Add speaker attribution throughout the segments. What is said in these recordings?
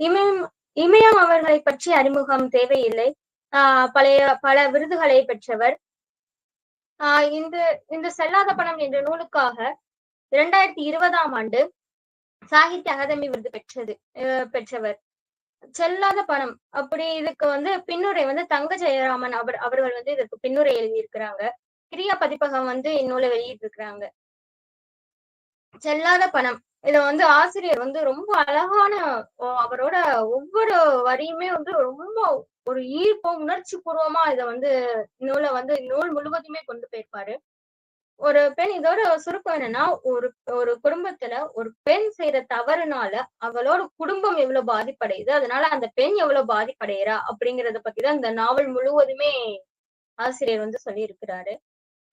Speaker 1: இமயம் இமயம் அவர்களை பற்றி அறிமுகம் தேவையில்லை. ஆஹ் பழைய பல விருதுகளை பெற்றவர். ஆஹ் இந்த இந்த செல்லாத பணம் என்ற நூலுக்காக இரண்டாயிரத்தி இருபதாம் ஆண்டு சாகித்ய அகாதமி விருது பெற்றது அஹ் பெற்றவர். செல்லாத பணம் அப்படி இதுக்கு வந்து பின்னுரை வந்து தங்க ஜெயராமன் அவர் அவர்கள் வந்து இதற்கு பின்னுரை எழுதியிருக்கிறாங்க. கிரியா பதிப்பகம் வந்து இந்நூலை வெளியிட்டிருக்கிறாங்க. செல்லாத பணம் இத வந்து ஆசிரியர் வந்து ரொம்ப அழகான அவரோட ஒவ்வொரு வரியுமே வந்து ரொம்ப ஒரு ஈர்ப்பும் உணர்ச்சி பூர்வமா இத வந்து நூலை வந்து நூல் முழுவதுமே கொண்டு போயிருப்பாரு. ஒரு பெண் இதோட சுருக்கம் என்னன்னா ஒரு ஒரு குடும்பத்துல ஒரு பெண் செய்யற தவறுனால அவளோட குடும்பம் எவ்வளவு பாதிப்படையுது அதனால அந்த பெண் எவ்வளவு பாதிப்படைகிறா அப்படிங்கறத பத்திதான் இந்த நாவல் முழுவதுமே ஆசிரியர் வந்து சொல்லி இருக்கிறாரு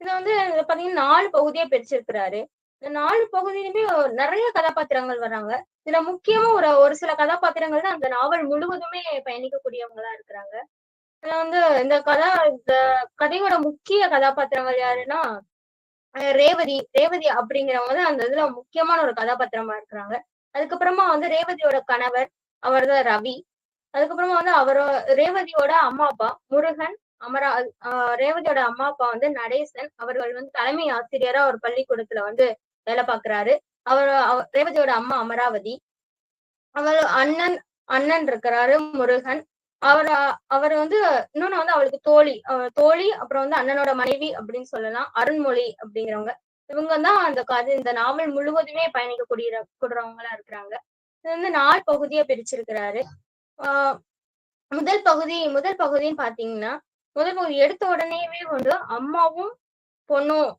Speaker 1: இதை வந்து பாத்தீங்கன்னா நாலு பகுதியா பிரிச்சிருக்கிறாரு. இந்த நாலு பகுதியிலுமே நிறைய கதாபாத்திரங்கள் வர்றாங்க. இதுல முக்கியமா ஒரு ஒரு சில கதாபாத்திரங்கள் தான் அந்த நாவல் முழுவதுமே பயணிக்கக்கூடியவங்களா இருக்கிறாங்க. இதுல வந்து இந்த கதா இந்த கதையோட முக்கிய கதாபாத்திரங்கள் யாருன்னா ரேவதி ரேவதி அப்படிங்கிறவங்க தான் அந்த இதுல முக்கியமான ஒரு கதாபாத்திரமா இருக்கிறாங்க. அதுக்கப்புறமா வந்து ரேவதியோட கணவர் அவர் தான் ரவி. அதுக்கப்புறமா வந்து அவரோ ரேவதியோட அம்மா அப்பா முருகன் அமரா ரேவதியோட அம்மா அப்பா வந்து நடேசன். அவர்கள் வந்து தலைமை ஆசிரியரா ஒரு பள்ளிக்கூடத்துல வந்து வேலை பார்க்கறாரு. அவர் ரேவதியோட அம்மா அமராவதி. அவர் அண்ணன் அண்ணன் இருக்கிறாரு முருகன். அவர் அவர் வந்து இன்னொன்னு வந்து அவளுக்கு தோழி. தோழி அப்புறம் வந்து அண்ணனோட மனைவி அப்படின்னு சொல்லலாம். அருண்மொழி அப்படிங்கிறவங்க. இவங்க தான் அந்த கதை இந்த நாவல் முழுவதுமே பயணிக்கக்கூடிய கூடுறவங்களா இருக்கிறாங்க. இது வந்து நாலு பகுதியா பிரிச்சிருக்கிறாரு. ஆஹ் முதல் பகுதி முதல் பகுதின்னு பாத்தீங்கன்னா முதல் பகுதி எடுத்த உடனேவே வந்து அம்மாவும் பொண்ணும்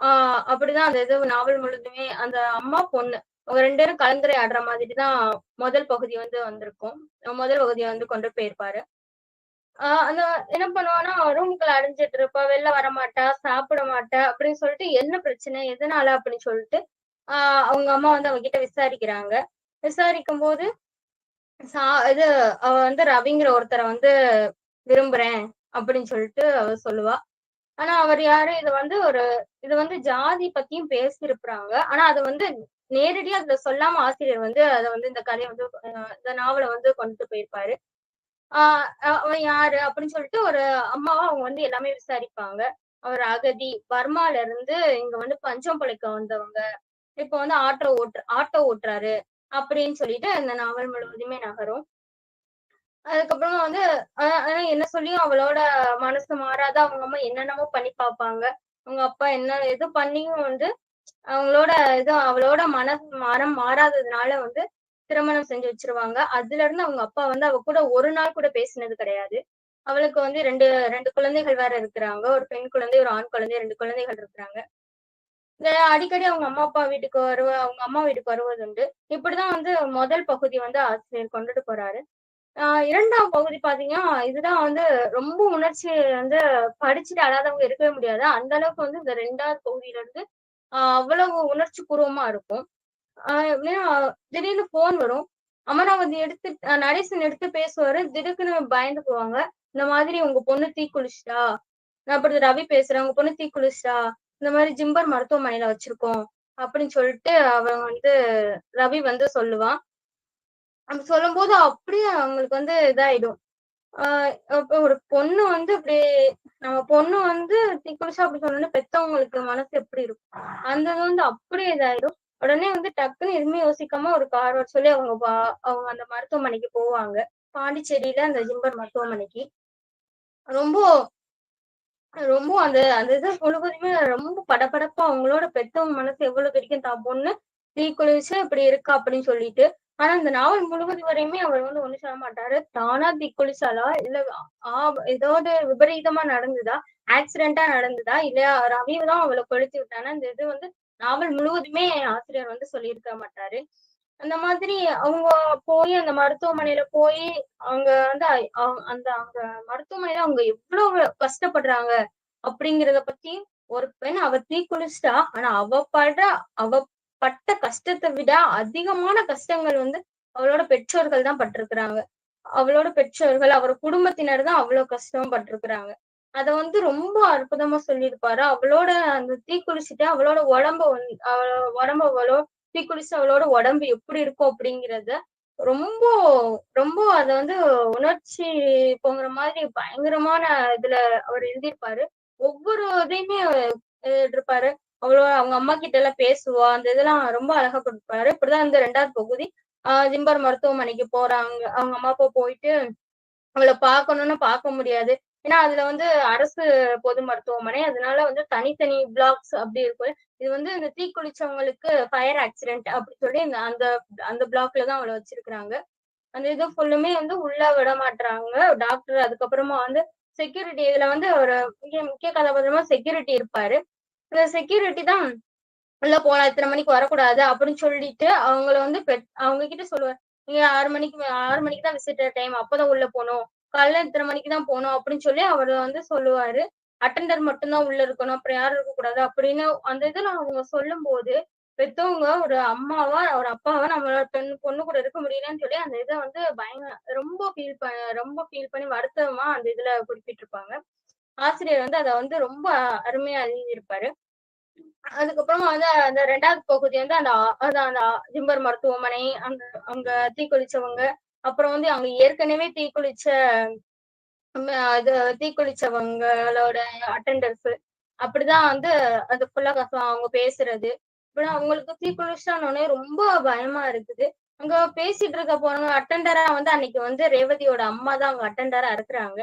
Speaker 1: ஆஹ் அப்படிதான் அந்த இது நாவல் முழுதுமே அந்த அம்மா பொண்ணு. அவங்க ரெண்டு பேரும் கலந்துரையாடுற மாதிரி தான் முதல் பகுதி வந்து வந்திருக்கும். முதல் பகுதியை வந்து கொண்டு போயிருப்பாரு. ஆஹ் அந்த என்ன பண்ணுவான்னா ரூமுக்குள்ள அடைஞ்சிட்டு இருப்பா வெளில வர மாட்டா சாப்பிட மாட்டா அப்படின்னு சொல்லிட்டு என்ன பிரச்சனை எதனால அப்படின்னு சொல்லிட்டு ஆஹ் அவங்க அம்மா வந்து அவங்க கிட்ட விசாரிக்கிறாங்க. விசாரிக்கும் போது சா இது அவ வந்து ரவிங்கிற ஒருத்தரை வந்து விரும்புறேன் அப்படின்னு சொல்லிட்டு அவ சொல்லுவா. ஆனா அவர் யாரு? இது வந்து ஒரு இது வந்து ஜாதி பத்தியும் பேசியிருப்பாங்க ஆனா அது வந்து நேரடியா அதுல சொல்லாம ஆசிரியர் வந்து அதை வந்து இந்த கதையை வந்து இந்த நாவலை வந்து கொண்டு போயிருப்பாரு. ஆஹ் அவன் யாரு? அப்படின்னு சொல்லிட்டு ஒரு அம்மாவா அவங்க வந்து எல்லாமே விசாரிப்பாங்க. அவர் அகதி பர்மால இருந்து இங்க வந்து பஞ்சம் பிழைக்க வந்தவங்க. இப்போ வந்து ஆட்டோ ஓட்டு ஆட்டோ ஓட்டுறாரு. அப்படின்னு சொல்லிட்டு அந்த நாவல் முழுவதுமே நகரும். அதுக்கப்புறமா வந்து ஆஹ் ஆனா என்ன சொல்லியும் அவளோட மனசு மாறாத. அவங்க அம்மா என்னென்னமோ பண்ணி பார்ப்பாங்க அவங்க அப்பா என்ன இது பண்ணியும் வந்து அவங்களோட இது அவளோட மனசு மரம் மாறாததுனால வந்து திருமணம் செஞ்சு வச்சிருவாங்க. அதுல இருந்து அவங்க அப்பா வந்து அவ கூட ஒரு நாள் கூட பேசினது கிடையாது. அவளுக்கு வந்து ரெண்டு ரெண்டு குழந்தைகள் வேற இருக்கிறாங்க. ஒரு பெண் குழந்தை ஒரு ஆண் குழந்தை ரெண்டு குழந்தைகள் இருக்கிறாங்க. அடிக்கடி அவங்க அம்மா அப்பா வீட்டுக்கு வருவ அவங்க அம்மா வீட்டுக்கு வருவது உண்டு இப்படிதான் வந்து முதல் பகுதி வந்து ஆசிரியர் கொண்டுட்டு போறாரு. இரண்டாம் பகுதி பாத்தீங்கன்னா இதுதான் வந்து ரொம்ப உணர்ச்சி வந்து படிச்சுட்டு அழாதவங்க இருக்கவே முடியாது. அந்த அளவுக்கு வந்து இந்த ரெண்டாவது பகுதியில இருந்து அவ்வளவு உணர்ச்சி பூர்வமா இருக்கும். எப்படின்னா திடீர்னு போன் வரும். அமராவதி எடுத்து நடேசன் எடுத்து பேசுவாரு. திடுக்குன்னு பயந்து போவாங்க. இந்த மாதிரி உங்க பொண்ணு தீக்குளிச்சிட்டா நான் அப்படி ரவி பேசுறேன். உங்க பொண்ணு தீக்குளிச்சிட்டா இந்த மாதிரி ஜிம்பர் மருத்துவமனையில வச்சிருக்கோம். அப்படின்னு சொல்லிட்டு அவன் வந்து ரவி வந்து சொல்லுவான். அப்படி சொல்லும்போது அப்படியே அவங்களுக்கு வந்து இதாயிடும். ஆஹ் ஒரு பொண்ணு வந்து அப்படி நம்ம பொண்ணு வந்து தீக்குளிச்சா அப்படி சொன்னோன்னு பெத்தவங்களுக்கு மனசு எப்படி இருக்கும்? அந்த இது வந்து அப்படியே இதாயிடும். உடனே வந்து டக்குன்னு எதுவுமே யோசிக்காம ஒரு கார் வர சொல்லி அவங்க அவங்க அந்த மருத்துவமனைக்கு போவாங்க. பாண்டிச்சேரியில அந்த ஜிம்பர் மருத்துவமனைக்கு. ரொம்ப ரொம்ப அந்த அந்த இது முழுவதுமே ரொம்ப படபடப்பா அவங்களோட பெத்தவங்க மனசு எவ்வளவு வரைக்கும் தான் பொண்ணு தீக்குளிச்சு இப்படி இருக்கா அப்படின்னு சொல்லிட்டு ஆனா இந்த நாவல் முழுவதும் வரையுமே அவர் வந்து ஒண்ணு சொல்ல மாட்டாரு. தானா தீக்குளிச்சாலா இல்ல ஆ ஏதாவது விபரீதமா நடந்ததா ஆக்சிடென்டா நடந்ததா இல்லையா ரவி தான் அவளை கொளுத்தி விட்டானா இந்த இது வந்து நாவல் முழுவதுமே ஆசிரியர் வந்து சொல்லியிருக்க மாட்டாரு. அந்த மாதிரி அவங்க போய் அந்த மருத்துவமனையில போய் அவங்க வந்து அவங்க- அந்த அந்த மருத்துவமனையில அவங்க எவ்வளவு கஷ்டப்படுறாங்க அப்படிங்கறத பத்தி ஒரு பெண் அவ தீக்குளிச்சிட்டா ஆனா அவ படுற அவ பட்ட கஷ்டத்தை விட அதிகமான கஷ்டங்கள் வந்து அவளோட பெற்றோர்கள் தான் பட்டிருக்கிறாங்க அவளோட பெற்றோர்கள் அவர் குடும்பத்தினர் தான் அவ்வளவு கஷ்டம் பட்டிருக்கிறாங்க அத வந்து ரொம்ப அற்புதமா சொல்லியிருப்பாரு அவளோட அந்த தீக்குளிச்சுட்டு அவளோட உடம்ப அவ உடம்ப அவளோ தீக்குளிச்சு அவளோட உடம்பு எப்படி இருக்கும் அப்படிங்கிறத ரொம்ப ரொம்ப அத வந்து உணர்ச்சி போங்கிற மாதிரி பயங்கரமான இதுல அவர் எழுதியிருப்பாரு. ஒவ்வொரு இதையுமே எழுதியிருப்பாரு. அவ்வளோ அவங்க அம்மா கிட்ட எல்லாம் பேசுவா. அந்த இதெல்லாம் ரொம்ப அழகா கொடுப்பாரு. இப்படிதான் இந்த ரெண்டாவது பகுதி. ஆஹ் ஜிம்பர் மருத்துவமனைக்கு போறாங்க. அவங்க அம்மா, அப்பா போயிட்டு அவளை பார்க்கணும்னு பார்க்க முடியாது. ஏன்னா, அதுல வந்து அரசு பொது மருத்துவமனை. அதனால வந்து தனித்தனி பிளாக்ஸ் அப்படி இருக்கும். இது வந்து இந்த தீக்குளிச்சவங்களுக்கு ஃபயர் ஆக்சிடென்ட் அப்படி சொல்லி இந்த அந்த அந்த பிளாக்ல தான் அவளை வச்சிருக்கிறாங்க. அந்த இது ஃபுல்லுமே வந்து உள்ள விட மாட்டாங்க டாக்டர் அதுக்கப்புறமா வந்து செக்யூரிட்டி இதுல வந்து ஒரு முக்கிய முக்கிய கதாபாத்திரமா செக்யூரிட்டி இருப்பாரு. இந்த செக்யூரிட்டி தான் உள்ள போலாம் இத்தனை மணிக்கு வரக்கூடாது அப்படின்னு சொல்லிட்டு அவங்கள வந்து பெட் அவங்க கிட்ட சொல்லுவார் நீங்க ஆறு மணிக்கு மே 6 மணிக்கு தான் விசிட்டர் டைம். அப்பதான் உள்ள போகணும் காலைல இத்தனை மணிக்கு தான் போகணும் அப்படின்னு சொல்லி அவரை வந்து சொல்லுவாரு. அட்டண்டர் மட்டும்தான் உள்ள இருக்கணும். அப்புறம் யாரும் இருக்கக்கூடாது அப்படின்னு அந்த இதுல அவங்க சொல்லும்போது, பெத்தவங்க ஒரு அம்மாவா, ஒரு அப்பாவா நம்மளோட பெண் பொண்ணு கூட இருக்க முடியலன்னு சொல்லி அந்த இதை வந்து பயங்கர ரொம்ப ஃபீல் ப ரொம்ப ஃபீல் பண்ணி வருத்தமா அந்த இதுல குறிப்பிட்டிருப்பாங்க. ஆசிரியர் வந்து அதை வந்து ரொம்ப அருமையா எழுதியிருப்பாரு. அதுக்கப்புறமா வந்து அந்த ரெண்டாவது பகுதி வந்து அந்த அதான் அந்த ஜிம்பர் மருத்துவமனை, அங்க அங்க தீக்குளிச்சவங்க, அப்புறம் வந்து அங்க ஏற்கனவே தீக்குளிச்ச அது தீக்குளிச்சவங்களோட அட்டண்டர்ஸ் அப்படிதான் வந்து அது ஃபுல்லா அவங்க பேசுறது. இப்படிலாம் அவங்களுக்கு தீக்குளிச்சானோடனே ரொம்ப பயமா இருக்குது. அங்க பேசிட்டு இருக்க போறவங்க அட்டண்டரா வந்து அன்னைக்கு வந்து ரேவதியோட அம்மா தான் அங்க அட்டண்டரா இருக்கிறாங்க.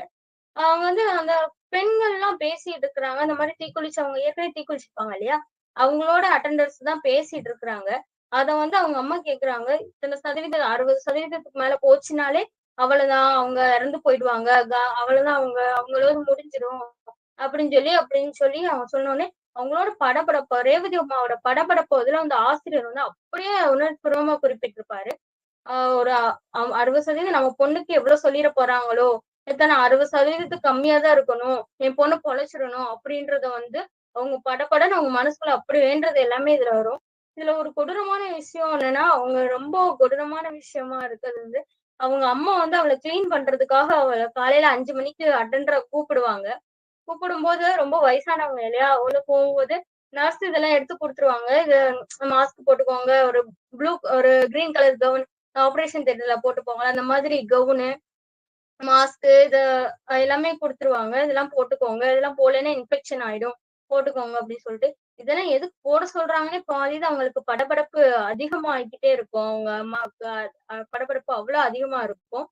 Speaker 1: அவங்க வந்து அந்த பெண்கள்லாம் பேசிட்டு இருக்கிறாங்க. அந்த மாதிரி தீக்குளிச்சு அவங்க ஏற்கனவே தீக்குளிச்சிருப்பாங்க இல்லையா? அவங்களோட அட்டண்டர்ஸ் தான் பேசிட்டு இருக்கிறாங்க. அத வந்து அவங்க அம்மா கேக்குறாங்க இத்தனை சதவீதம் 60% மேல போச்சுனாலே அவ்வளவுதான் அவங்க இறந்து போயிடுவாங்க. அவ்வளவுதான் அவங்க அவங்களோட முடிஞ்சிடும் அப்படின்னு சொல்லி அப்படின்னு சொல்லி அவங்க சொன்னோடனே அவங்களோட படபடப்பு ரேவதி அம்மாவோட படபடப்பு இதுல அந்த ஆசிரியர் வந்து அப்படியே உணர்வுபூர்வமா குறிப்பிட்டிருப்பாரு. ஆஹ் ஒரு அறுபது சதவீதம் நம்ம பொண்ணுக்கு எவ்வளவு சொல்லிட போறாங்களோ, எத்தனை அறுபது சதவீதத்துக்கு கம்மியா தான் இருக்கணும். என் பொண்ணு பொழைச்சிடணும் அப்படின்றத வந்து அவங்க படப்படன்னு அவங்க மனசுக்குள்ள அப்படி வேண்டது எல்லாமே இதுல வரும். இதுல ஒரு கொடூரமான விஷயம் என்னன்னா, அவங்க ரொம்ப கொடூரமான விஷயமா இருக்கிறது வந்து, அவங்க அம்மா வந்து அவளை கிளீன் பண்றதுக்காக அவளை காலையில அஞ்சு மணிக்கு அட்டன்ற கூப்பிடுவாங்க. கூப்பிடும்போது ரொம்ப வயசானவங்க இல்லையா? அவளை போகும்போது நர்ஸ் இதெல்லாம் எடுத்து குடுத்துருவாங்க. இது மாஸ்க் போட்டுக்கோங்க. ஒரு ப்ளூ ஒரு கிரீன் கலர் கவுன் ஆப்ரேஷன் தேட்டர்ல போட்டு போவாங்க அந்த மாதிரி கவுனு, மாஸ்க்கு இது எல்லாமே குடுத்துருவாங்க. இதெல்லாம் போட்டுக்கோங்க. இதெல்லாம் போடலைன்னா இன்ஃபெக்ஷன் ஆயிடும். போட்டுக்கோங்க அப்படின்னு சொல்லிட்டு. இதெல்லாம் எதுக்கு போட சொல்றாங்கன்னே பாதிதான் அவங்களுக்கு படபடப்பு அதிகமாயிக்கிட்டே இருக்கும். அவங்க அம்மாவுக்கு படபடப்பு அவ்வளவு அதிகமா இருக்கும்.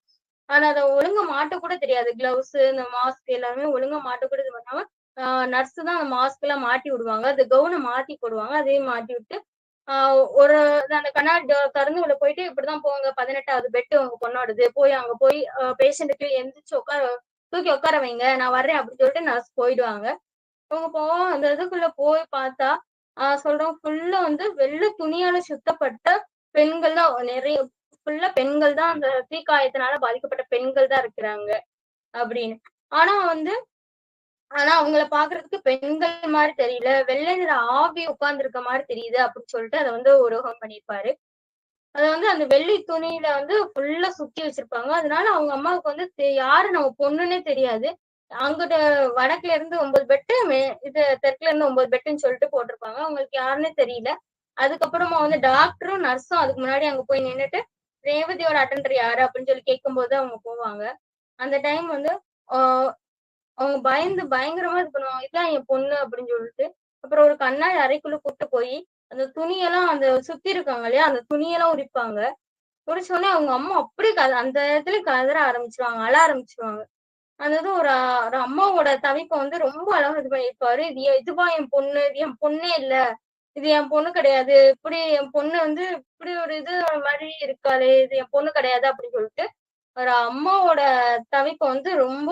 Speaker 1: ஆனா அத ஒழுங்கா மாட்ட கூட தெரியாது. கிளவுஸ், இந்த மாஸ்க் எல்லாமே ஒழுங்கா மாட்ட கூட இது பண்ணாம, நர்ஸ் தான் அந்த மாஸ்க்லாம் மாட்டி விடுவாங்க. அந்த கவுன மாத்தி போடுவாங்க. அதையும் மாட்டி விட்டு, ஒரு அந்த கண்ணாடி திறந்து உள்ள போயிட்டு இப்படிதான் போங்க 18வது பெட் உங்க பொண்ணோடது. போய் அங்க போய் அ பேஷண்ட்டுக்கு எந்திரிச்சு உட்கார தூக்கி உட்கார வைங்க. நான் வர்றேன் அப்படின்னு சொல்லிட்டு நர்ஸ் போயிடுவாங்க. அவங்க போவோம் அந்த இதுக்குள்ள போய் பார்த்தா, ஆஹ் சொல்றோம் ஃபுல்லா வந்து வெள்ள துணியால சுத்தப்பட்ட பெண்கள் தான் நிறைய ஃபுல்லா பெண்கள் தான் அந்த தீக்காயத்தினால பாதிக்கப்பட்ட பெண்கள் தான் இருக்கிறாங்க அப்படின்னு. ஆனா வந்து ஆனா அவங்கள பாக்குறதுக்கு பெண்கள் மாதிரி தெரியல. வெள்ளை நிற ஆவி உட்கார்ந்திருக்க மாதிரி தெரியுது அப்படின்னு சொல்லிட்டு அதை வந்து உருவகம் பண்ணியிருப்பாரு. அதை வந்து அந்த வெள்ளி துணியில வந்து ஃபுல்லா சுத்தி வச்சிருப்பாங்க. அதனால அவங்க அம்மாவுக்கு வந்து யாரு நம்ம பொண்ணுன்னே தெரியாது. அங்கிட்ட வடக்குல இருந்து ஒன்பது பெட்டு, மே இது தெற்குல இருந்து ஒன்பது பெட்டுன்னு சொல்லிட்டு போட்டிருப்பாங்க. அவங்களுக்கு யாருன்னே தெரியல. அதுக்கப்புறமா வந்து டாக்டரும், நர்ஸும் அதுக்கு முன்னாடி அங்க போய் நின்றுட்டு ரேவதியோட அட்டண்டர் யாரு? அப்படின்னு சொல்லி கேட்கும்போது அவங்க போவாங்க. அந்த டைம் வந்து அவங்க பயந்து பயங்கரமா இது பண்ணுவாங்க. இதான் என் பொண்ணு அப்படின்னு சொல்லிட்டு. அப்புறம் ஒரு கண்ணாடி அறைக்குள்ள கூட்டு போய் அந்த துணியெல்லாம் அந்த சுத்தி இருக்காங்க இல்லையா? அந்த துணியெல்லாம் உரிப்பாங்க. உரிச்ச உடனே அவங்க அம்மா அப்படியே அந்த இடத்துல கதற ஆரம்பிச்சிருவாங்க அழ ஆரம்பிச்சிருவாங்க அந்த இது ஒரு ஒரு அம்மாவோட தவிப்ப வந்து ரொம்ப அழகா இது பண்ணியிருப்பாரு. இது இதுவா என் பொண்ணு? இது என் பொண்ணே இல்ல. இது என் பொண்ணு கிடையாது. இப்படி என் பொண்ணு வந்து இப்படி ஒரு இது மாதிரி இருக்காளே! இது என் பொண்ணு கிடையாது அப்படின்னு சொல்லிட்டு, ஒரு அம்மாவோட தவிப்பை வந்து ரொம்ப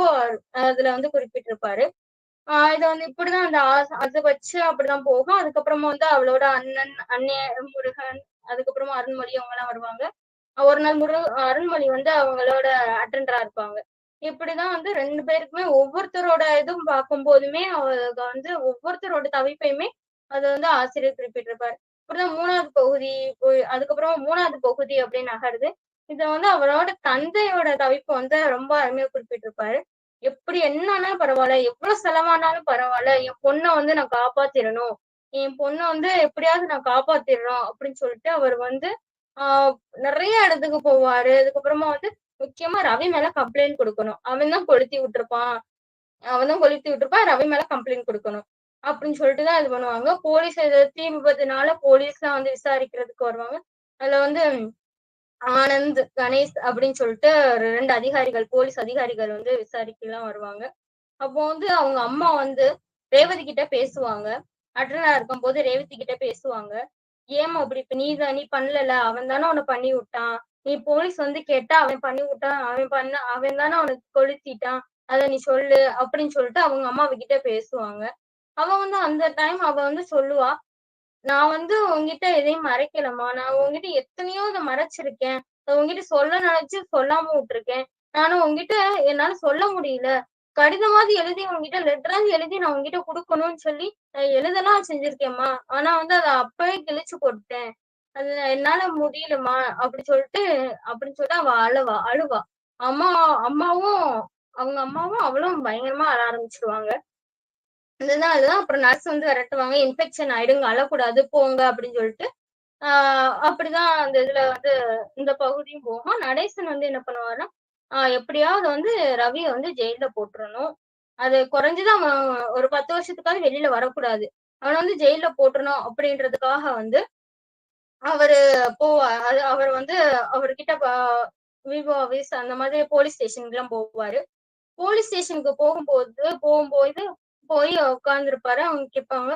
Speaker 1: அதுல வந்து குறிப்பிட்டிருப்பாரு. ஆஹ் இதை வந்து இப்படிதான் அந்த ஆஸ் வச்சு அப்படிதான் போகும். அதுக்கப்புறமா வந்து அவளோட அண்ணன், அண்ணன் முருகன், அதுக்கப்புறமா அருண்மொழி அவங்க எல்லாம் வருவாங்க. ஒரு நாள் முரு அருண்மொழி வந்து அவங்களோட அட்டெண்டரா இருப்பாங்க. இப்படிதான் வந்து ரெண்டு பேருக்குமே ஒவ்வொருத்தரோட இதுவும் பார்க்கும்போதுமே, அவங்க வந்து ஒவ்வொருத்தரோட தவிப்பையுமே அது வந்து ஆசிரியர் குறிப்பிட்டிருப்பாரு. இப்படிதான் மூணாவது பகுதி அதுக்கப்புறம் மூணாவது பகுதி அப்படின்னு நகருது. இத வந்து அவரோட தந்தையோட தவிப்பு வந்து ரொம்ப அருமையா குறிப்பிட்டிருப்பாரு. எப்படி என்ன ஆனாலும் எவ்வளவு செலவானாலும் பரவாயில்ல என் பொண்ணை வந்து நான் காப்பாத்திடணும் என் பொண்ண வந்து எப்படியாவது நான் காப்பாத்திர்றோம் அப்படின்னு சொல்லிட்டு அவர் வந்து ஆஹ் நிறைய இடத்துக்கு போவாரு. அதுக்கப்புறமா வந்து முக்கியமா ரவி மேல கம்ப்ளைண்ட் கொடுக்கணும் அவன் தான் கொளுத்தி விட்டுருப்பான். அவன் தான் கொளுத்தி விட்டுருப்பான். ரவி மேல கம்ப்ளைண்ட் கொடுக்கணும் அப்படின்னு சொல்லிட்டு தான் இது பண்ணுவாங்க. போலீஸ் இது தீ விபத்துனால போலீஸ்லாம் வந்து விசாரிக்கிறதுக்கு வருவாங்க. அதுல வந்து ஆனந்த், கணேஷ் அப்படின்னு சொல்லிட்டு ரெண்டு அதிகாரிகள், போலீஸ் அதிகாரிகள் வந்து விசாரிக்கலாம் வருவாங்க. அப்போ வந்து அவங்க அம்மா வந்து ரேவதி கிட்ட பேசுவாங்க. அட்டர்னா இருக்கும் போது ரேவதி கிட்ட பேசுவாங்க. ஏமா அப்படி இப்ப நீ தான் நீ பண்ணலல. அவன் தானே உன்னை பண்ணி விட்டான். நீ போலீஸ் வந்து கேட்டா அவன் பண்ணி விட்டான். அவன் பண்ண அவன் தானே உனக்கு கொளுத்திட்டான். அத நீ சொல்லு." அப்படின்னு சொல்லிட்டு அவங்க அம்மா அவகிட்ட பேசுவாங்க. அவ வந்து அந்த டைம் அவ வந்து சொல்லுவா, "நான் வந்து உன்கிட்ட எதையும் மறைக்கலம்மா. நான் உங்ககிட்ட எத்தனையோ இதை மறைச்சிருக்கேன். உன்கிட்ட சொல்ல நினைச்சு சொல்லாம விட்டுருக்கேன். நானும் உன்கிட்ட என்னால சொல்ல முடியல. கடிதமாவது எழுதி உன்கிட்ட லெட்டராவது எழுதி நான் உங்ககிட்ட குடுக்கணும்னு சொல்லி நான் எழுதலாம் செஞ்சிருக்கேன்மா ஆனா வந்து அதை அப்பவே கிழிச்சு கொடுத்தேன் அது என்னால முடியலம்மா." அப்படி சொல்லிட்டு அப்படின்னு சொல்லிட்டு அவ அழுவா அழுவா. அம்மா அம்மாவும் அவங்க அம்மாவும் அவளும் பயங்கரமா அழ ஆரம்பிச்சிருவாங்க இதுதான் அதுதான் அப்புறம் நர்ஸ் வந்து விரட்டுவாங்க. இன்ஃபெக்ஷன் ஆயிடுங்க அழக்கூடாது போங்க அப்படின்னு சொல்லிட்டு. ஆஹ் அப்படிதான் அந்த இதுல வந்து இந்த பகுதியும் போகும். நடேசன் வந்து என்ன பண்ணுவாருன்னா, ஆஹ் எப்படியாவது வந்து ரவிய வந்து ஜெயில்ல போட்டுறணும். அது குறைஞ்சுதான் அவன் ஒரு 10 வருஷத்துக்காவது வெளியில வரக்கூடாது. அவனை வந்து ஜெயில போட்டுறணும் அப்படின்றதுக்காக வந்து அவரு போவா அது அவர் வந்து அவர்கிட்ட ப விவோ ஆஃபீஸ் அந்த மாதிரி போலீஸ் ஸ்டேஷனுக்குலாம் போவாரு. போலீஸ் ஸ்டேஷனுக்கு போகும்போது போகும்போது போய் உட்கார்ந்துருப்பாரு அவங்க கேட்பாங்க.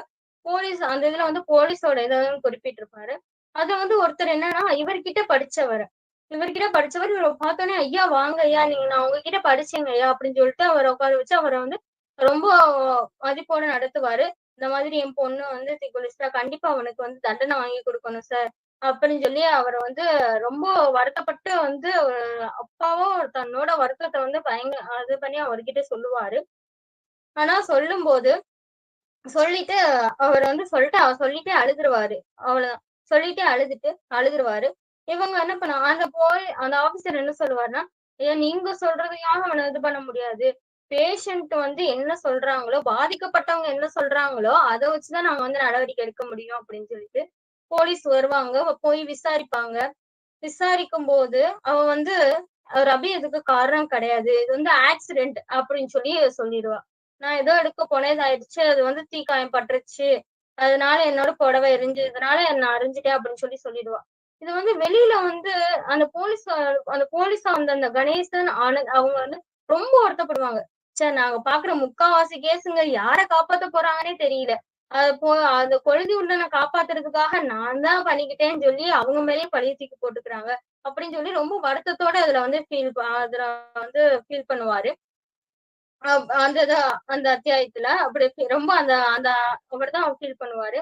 Speaker 1: போலீஸ் அந்த இதுல வந்து போலீஸோட இத குறிப்பிட்டிருப்பாரு. அத வந்து ஒருத்தர் என்னன்னா, இவர்கிட்ட படிச்சவர் இவர்கிட்ட படிச்சவர் இவர பார்த்தோன்னே "ஐயா வாங்க ஐயா, நீங்க நான் உங்ககிட்ட படிச்சீங்க ஐயா" அப்படின்னு சொல்லிட்டு அவரை உட்கார வச்சு அவரை வந்து ரொம்ப மதிப்போட நடத்துவாரு. இந்த மாதிரி என் பொண்ணு வந்து தீக்குளிச்சிட்டா, கண்டிப்பா அவனுக்கு வந்து தண்டனை வாங்கி கொடுக்கணும் சார். அப்படின்னு சொல்லி அவரை வந்து ரொம்ப வருத்தப்பட்டு வந்து அப்பாவோ அப்பாவும் தன்னோட வருத்தத்தை வந்து பயங்க இது பண்ணி அவர்கிட்ட சொல்லுவாரு. ஆனா சொல்லும் போது சொல்லிட்டு அவர் வந்து சொல்லிட்டு சொல்லிட்டே அழுதுருவாரு. அவ்வளவுதான். சொல்லிட்டே அழுதுட்டு அழுதுருவாரு. இவங்க என்ன பண்ண அந்த போய் அந்த ஆபீசர் என்ன சொல்லுவாருன்னா, "ஏன் நீங்க சொல்றதையும் அவன இது பண்ண முடியாது. பேஷண்ட் வந்து என்ன சொல்றாங்களோ, பாதிக்கப்பட்டவங்க என்ன சொல்றாங்களோ, அத வச்சுதான் நாங்க வந்து நடவடிக்கை எடுக்க முடியும்." அப்படின்னு சொல்லிட்டு போலீஸ் வருவாங்க. போய் விசாரிப்பாங்க. விசாரிக்கும் போது அவ வந்து ரபி இதுக்கு காரணம் கிடையாது. இது வந்து ஆக்சிடென்ட் அப்படின்னு சொல்லி சொல்லிடுவா நான் ஏதோ எடுக்க போனேன். இதாயிடுச்சு. அது வந்து தீக்காயம் பட்டுருச்சு. அதனால என்னோட புடவை எரிஞ்சதுனால நான் அரிஞ்சுட்டேன் அப்படின்னு சொல்லி சொல்லிடுவா. இது வந்து வெளியில வந்து அந்த போலீஸ் அந்த போலீஸா வந்து அந்த கணேசன், ஆனந்த் அவங்க வந்து ரொம்ப வருத்தப்படுவாங்க. சார் நாங்க பாக்குற முக்காவாசி கேஸுங்க யார காப்பாத்த போறாங்கன்னே தெரியல. அது போ அந்த கொழுதி உள்ளன காப்பாத்துறதுக்காக நான் தான் பண்ணிக்கிட்டேன்னு சொல்லி அவங்க மேலேயும் பழைய தூக்கி போட்டுக்கிறாங்க. அப்படின்னு சொல்லி ரொம்ப வருத்தத்தோட அதுல வந்து ஃபீல் அதுல வந்து ஃபீல் பண்ணுவாரு. அப் அந்த அந்த அத்தியாயத்துல அப்படி ரொம்ப அந்த அந்த அவர் தான் ஃபீல் பண்ணுவாரு.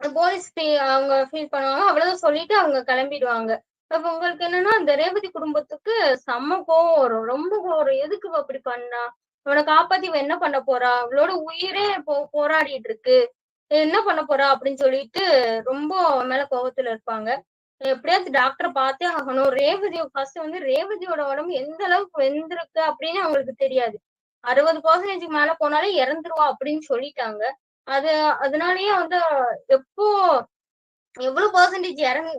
Speaker 1: போலீஸ் அவங்க ஃபீல் பண்ணுவாங்க. அவ்வளவுதான் சொல்லிட்டு அவங்க கிளம்பிடுவாங்க. அப்ப உங்களுக்கு என்னன்னா, அந்த ரேவதி குடும்பத்துக்கு செம்ம கோவம் வரும். ரொம்ப கோவம் எதுக்கு அப்படி பண்ணா? அவனை காப்பாத்தி என்ன பண்ண போறா? அவளோட உயிரே போ போராடிட்டு இருக்கு. என்ன பண்ண போறா? அப்படின்னு சொல்லிட்டு ரொம்ப அவன் மேல கோவத்துல இருப்பாங்க. எப்படியாவது டாக்டரை பார்த்தே ஆகணும். ரேவதியோ ஃபர்ஸ்ட் வந்து ரேவதியோட உடம்பு எந்த அளவுக்கு வெந்திருக்கு அப்படின்னு அவங்களுக்கு தெரியாது. 60% மேல போனாலே இறந்துருவா அப்படின்னு சொல்லிட்டாங்க. அது அதனாலயே வந்து எப்போ எவ்வளவு பர்சன்டேஜ் இறங்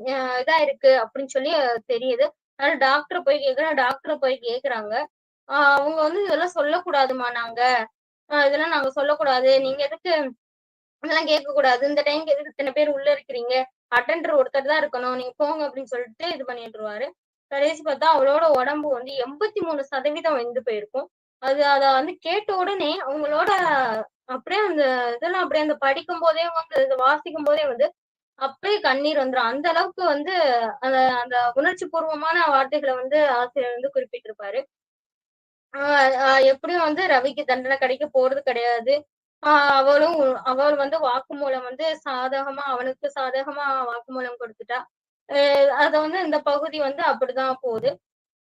Speaker 1: இதா இருக்கு அப்படின்னு சொல்லி தெரியுது. அதனால டாக்டரை போய் கேட்கிறேன். டாக்டரை போய் கேக்குறாங்க அவங்க வந்து இதெல்லாம் சொல்லக்கூடாதும்மா நாங்க. இதெல்லாம் நாங்க சொல்லக்கூடாது. நீங்க எதுக்கு இதெல்லாம் கேட்கக்கூடாது. இந்த டைம்க்கு எதுக்கு இத்தனை பேர் உள்ள இருக்கிறீங்க? அட்டெண்டர் ஒருத்தர் தான் இருக்கணும். நீங்க போங்க அப்படின்னு சொல்லிட்டு இது பண்ணிட்டுருவாரு. கடைசி பார்த்தா அவளோட உடம்பு வந்து 83% வெந்து போயிருக்கும். அது அத வந்து கேட்ட உடனே அவங்களோட அப்படியே அந்த இதெல்லாம் அப்படியே அந்த படிக்கும் போதே வந்து வாசிக்கும் போதே வந்து அப்படியே கண்ணீர் வந்துரும். அந்த அளவுக்கு வந்து அந்த அந்த உணர்ச்சி பூர்வமான வார்த்தைகளை வந்து ஆசிரியர் வந்து குறிப்பிட்டிருப்பாரு. ஆஹ் எப்படியும் வந்து ரவிக்கு தண்டனை கிடைக்க போறது கிடையாது. அவளும் அவள் வந்து வாக்குமூலம் வந்து சாதகமா அவனுக்கு சாதகமா வாக்குமூலம் கொடுத்துட்டா அத வந்து இந்த பகுதி வந்து அப்படிதான் போகுது.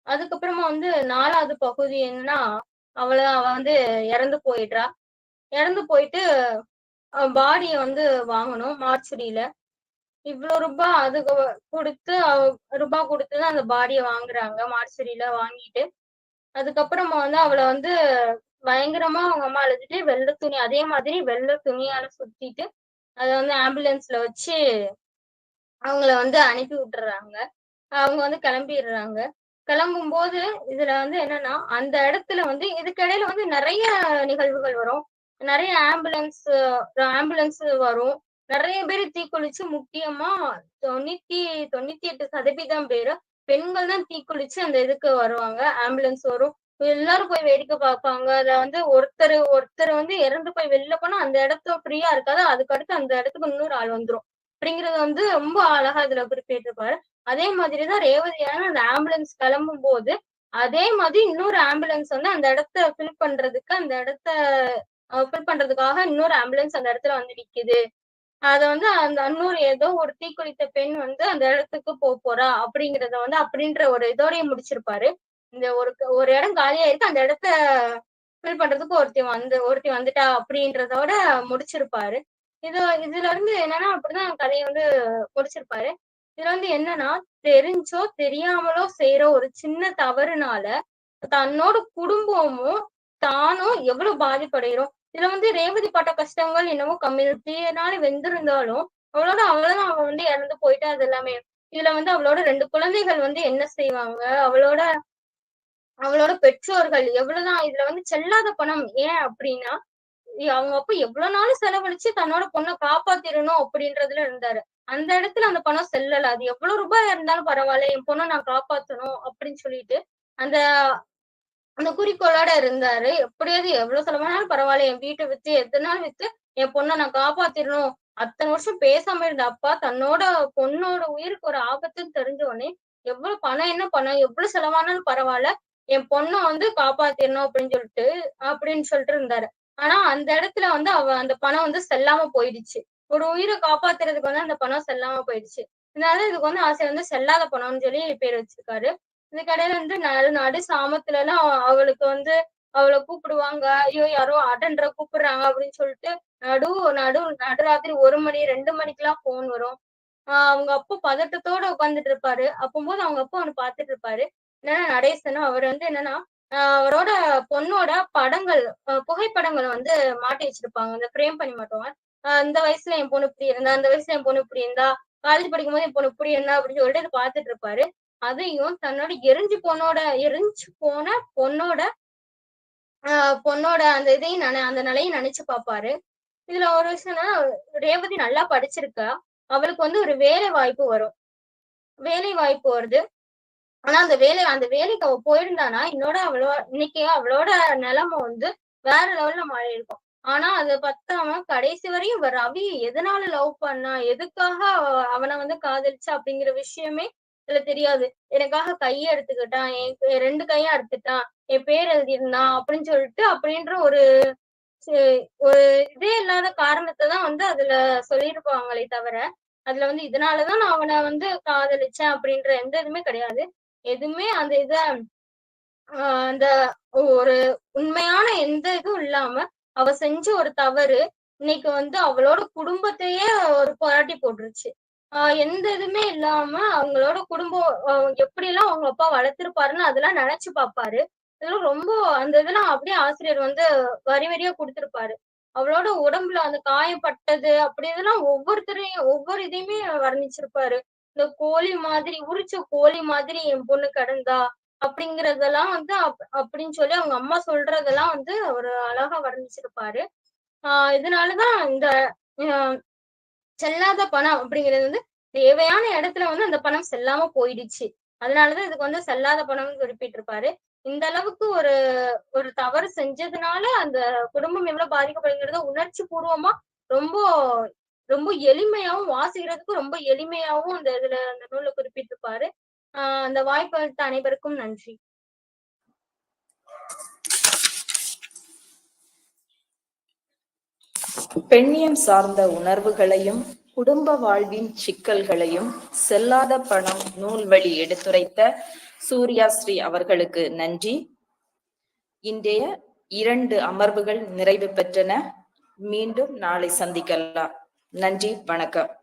Speaker 1: அதுக்கப்புறமா வந்து நாலாவது பகுதி என்னன்னா, அவள அவ வந்து இறந்து போயிடுறா. இறந்து போயிட்டு பாடியை வந்து வாங்கணும் மார்ச்சுரியில. இவ்வளவு ரூபாய் அதுக்கு கொடுத்து ரூபா கொடுத்துதான் அந்த பாடியை வாங்குறாங்க. மார்ச்சுரியில வாங்கிட்டு, அதுக்கப்புறமா வந்து அவளை வந்து பயங்கரமா அவங்க அம்மா அழுதுட்டு வெள்ள துணி அதே மாதிரி வெள்ள துணியால சுத்திட்டு, அதை வந்து ஆம்புலன்ஸ்ல வச்சு அவங்கள வந்து அனுப்பி விட்டுறாங்க. அவங்க வந்து கிளம்பிடுறாங்க. கிளம்பும் போது இதுல வந்து என்னன்னா அந்த இடத்துல வந்து இதுக்கிடையில வந்து நிறைய நிகழ்வுகள் வரும். நிறைய ஆம்புலன்ஸ் ஆம்புலன்ஸ் வரும். நிறைய பேர் தீக்குளிச்சு முக்கியமா தொண்ணூத்தி தொண்ணூத்தி எட்டு சதவீதம் பேரு பெண்கள் தான் தீக்குளிச்சு அந்த இதுக்கு வருவாங்க. ஆம்புலன்ஸ் வரும். எல்லாரும் போய் வேடிக்கை பார்ப்பாங்க. அத வந்து ஒருத்தர் ஒருத்தர் வந்து இறந்து போய் வெளில போனா அந்த இடத்த ஃப்ரீயா இருக்காது. அதுக்கு அடுத்து அந்த இடத்துக்கு இன்னொரு ஆள் வந்துரும். அப்படிங்கறது வந்து ரொம்ப அழகா இதுல குறிப்பிட்டிருப்பாரு. அதே மாதிரிதான் ரேவதியான அந்த ஆம்புலன்ஸ் கிளம்பும் போது அதே மாதிரி இன்னொரு ஆம்புலன்ஸ் வந்து அந்த இடத்த ஃபில் பண்றதுக்கு அந்த இடத்த ஃபில் பண்றதுக்காக இன்னொரு ஆம்புலன்ஸ் அந்த இடத்துல வந்து நிக்குது. அதை வந்து அந்த அன்னூர் ஏதோ ஒரு தீக்குளித்த பெண் வந்து அந்த இடத்துக்கு போக போறா அப்படிங்கறத வந்து அப்படின்ற ஒரு இதோடய முடிச்சிருப்பாரு. இந்த ஒரு ஒரு இடம் காலியா இருக்கு. அந்த இடத்த ஃபில் பண்றதுக்கு ஒருத்தி வந்து ஒருத்தி வந்துட்டா அப்படின்றதோட முடிச்சிருப்பாரு. இது இதுல இருந்து என்னன்னா அப்படிதான் கதையை வந்து முடிச்சிருப்பாரு. இதுல வந்து என்னன்னா தெரிஞ்சோ தெரியாமலோ செய்யற ஒரு சின்ன தவறுனால தன்னோட குடும்பமும் தானும் எவ்வளவு பாதிப்படைகிறோம் இதுல வந்து ரேவதி பட்ட கஷ்டங்கள் என்னவோ கம்மி. தீயனால வெந்திருந்தாலும் அவளோட அவ்வளவுதான் அவ வந்து இறந்து போயிட்டா அது எல்லாமே. இதுல வந்து அவளோட ரெண்டு குழந்தைகள் வந்து என்ன செய்வாங்க? அவளோட அவளோட பெற்றோர்கள் எவ்வளவுதான்? இதுல வந்து செல்லாத பணம் ஏன் அப்படின்னா அவங்க அப்ப எவ்வளவு நாளும் செலவழிச்சு தன்னோட பொண்ணை காப்பாத்திரணும் அப்படின்றதுல இருந்தாரு. அந்த இடத்துல அந்த பணம் செல்லல. அது எவ்வளவு ரூபாய் இருந்தாலும் பரவாயில்ல. என் பொண்ணை நான் காப்பாத்தணும் அப்படின்னு சொல்லிட்டு அந்த அந்த குறிக்கோளோட இருந்தாரு. எப்படியாவது எவ்வளவு செலவானாலும் பரவாயில்ல. என் வீட்டை வித்து எத்தனை நாள் வித்து என் பொண்ணை நான் காப்பாத்திடணும் அத்தனை வருஷம் பேசாம இருந்த அப்பா தன்னோட பொண்ணோட உயிருக்கு ஒரு ஆபத்துன்னு தெரிஞ்ச உடனே எவ்வளவு பணம் என்ன பணம் எவ்வளவு செலவானாலும் பரவாயில்ல என் பொண்ணை வந்து காப்பாத்திடணும் அப்படின்னு சொல்லிட்டு அப்படின்னு சொல்லிட்டு இருந்தாரு. ஆனா அந்த இடத்துல வந்து அவ அந்த பணம் வந்து செல்லாம போயிடுச்சு. ஒரு உயிரை காப்பாத்துறதுக்கு வந்து அந்த பணம் செல்லாம போயிடுச்சு. இதனால இதுக்கு வந்து ஆசை வந்து செல்லாத பணம்னு சொல்லி பேர் வச்சிருக்காரு. இந்த கடையில வந்து நடு நடு சாமத்துல எல்லாம் அவளுக்கு வந்து அவளை கூப்பிடுவாங்க. ஐயோ யாரோ அடன்ற கூப்பிடுறாங்க அப்படின்னு சொல்லிட்டு நடு நடு நடுராத்திரி ஒரு மணி ரெண்டு மணிக்கெல்லாம் போன் வரும். ஆஹ் அவங்க அப்பா பதட்டத்தோட உட்காந்துட்டு இருப்பாரு. அப்பும்போது அவங்க அப்பா அவனை பாத்துட்டு இருப்பாரு. என்னன்னா நடேசனும் அவர் வந்து என்னன்னா அவரோட பொண்ணோட படங்கள் புகைப்படங்களை வந்து மாட்டி வச்சிருப்பாங்க. இந்த ஃப்ரேம் பண்ணி மாட்டுவாங்க. இந்த வயசுல என் பொண்ணு இப்படி இருந்தா அந்த வயசுல என் பொண்ணு இப்படி இருந்தா காலேஜ் படிக்கும் போது என் பொண்ணு இப்படி இருந்தா அப்படின்னு சொல்லிட்டு பார்த்துட்டு பாத்துட்டு இருப்பாரு. அதையும் தன்னோட எரிஞ்சு பொண்ணோட எரிஞ்சு போன பொண்ணோட ஆஹ் பொண்ணோட அந்த இதையும் நன அந்த நிலையும் நினைச்சு பார்ப்பாரு இதுல ஒரு விஷயம்னா ரேவதி நல்லா படிச்சிருக்கா. அவளுக்கு வந்து ஒரு வேலை வாய்ப்பு வரும். வேலை வாய்ப்பு வருது. ஆனா அந்த வேலை அந்த வேலைக்கு அவ போயிருந்தானா இன்னோட அவளோ இன்னைக்கு அவளோட நிலைமை வந்து வேற லெவல்ல மாறி இருக்கும். ஆனா அது பத்தாம கடைசி வரையும் ரவி எதனால லவ் பண்ணா எதுக்காக அவனை வந்து காதலிச்சா அப்படிங்கிற விஷயமே இதுல தெரியாது. எனக்காக கையை எடுத்துக்கிட்டான். என் ரெண்டு கையும் எடுத்துட்டான் என் பேர் எழுதியிருந்தான் அப்படின்னு சொல்லிட்டு அப்படின்ற ஒரு ஒரு இதே இல்லாத காரணத்தை தான் வந்து அதுல சொல்லியிருப்பாங்களே தவிர அதுல வந்து இதனாலதான் நான் அவனை வந்து காதலிச்சேன் அப்படின்ற எந்த இதுவுமே கிடையாது. எதுவுமே அந்த இத அந்த ஒரு உண்மையான எந்த இதுவும் இல்லாம அவ செஞ்ச ஒரு தவறு இன்னைக்கு வந்து அவளோட குடும்பத்தையே ஒரு போராட்டி போட்டுருச்சு. ஆஹ் எந்த இதுவுமே இல்லாம அவங்களோட குடும்பம் எப்படி எல்லாம் அவங்க அப்பா வளர்த்திருப்பாருன்னு அதெல்லாம் நினைச்சு பார்ப்பாரு இதெல்லாம் ரொம்ப அந்த இதெல்லாம் அப்படியே ஆசிரியர் வந்து வரி வரியா கொடுத்திருப்பாரு. அவளோட உடம்புல அந்த காயப்பட்டது அப்படி இதெல்லாம் ஒவ்வொருத்தரையும் ஒவ்வொரு இதையுமே வர்ணிச்சிருப்பாரு. இந்த கோழி மாதிரி உரிச்ச கோழி மாதிரி என் பொண்ணு கிடந்தா அப்படிங்கறதெல்லாம் வந்து அப் அப்படின்னு சொல்லி அவங்க அம்மா சொல்றதெல்லாம் வந்து ஒரு அழகா வர்ணிச்சிருப்பாரு. ஆஹ் இதனாலதான் இந்த செல்லாத பணம் அப்படிங்கிறது வந்து தேவையான இடத்துல வந்து அந்த பணம் செல்லாம போயிடுச்சு. அதனாலதான் இதுக்கு வந்து செல்லாத பணம்னு குறிப்பிட்டிருப்பாரு. இந்த அளவுக்கு ஒரு ஒரு தவறு செஞ்சதுனால அந்த குடும்பம் எவ்வளவு பாதிக்கப்படுங்கிறத உணர்ச்சி பூர்வமா ரொம்ப ரொம்ப எளிமையாவும் வாசிக்கிறதுக்கு ரொம்ப எளிமையாவும் அந்த இதுல அந்த நூல்ல குறிப்பிட்டிருப்பாரு. ஆஹ் அந்த வாய்ப்பு அளித்த அனைவருக்கும் நன்றி.
Speaker 2: பெண்ணியம் சார்ந்த உணர்வுகளையும் குடும்ப வாழ்வின் சிக்கல்களையும் செல்லாத பணம் நூல் வழி எடுத்துரைத்த சூர்யா ஸ்ரீ அவர்களுக்கு நன்றி. இன்றைய இரண்டு அமர்வுகள் நிறைவு பெற்றன. மீண்டும் நாளை சந்திக்கலாம். நன்றி வணக்கம்.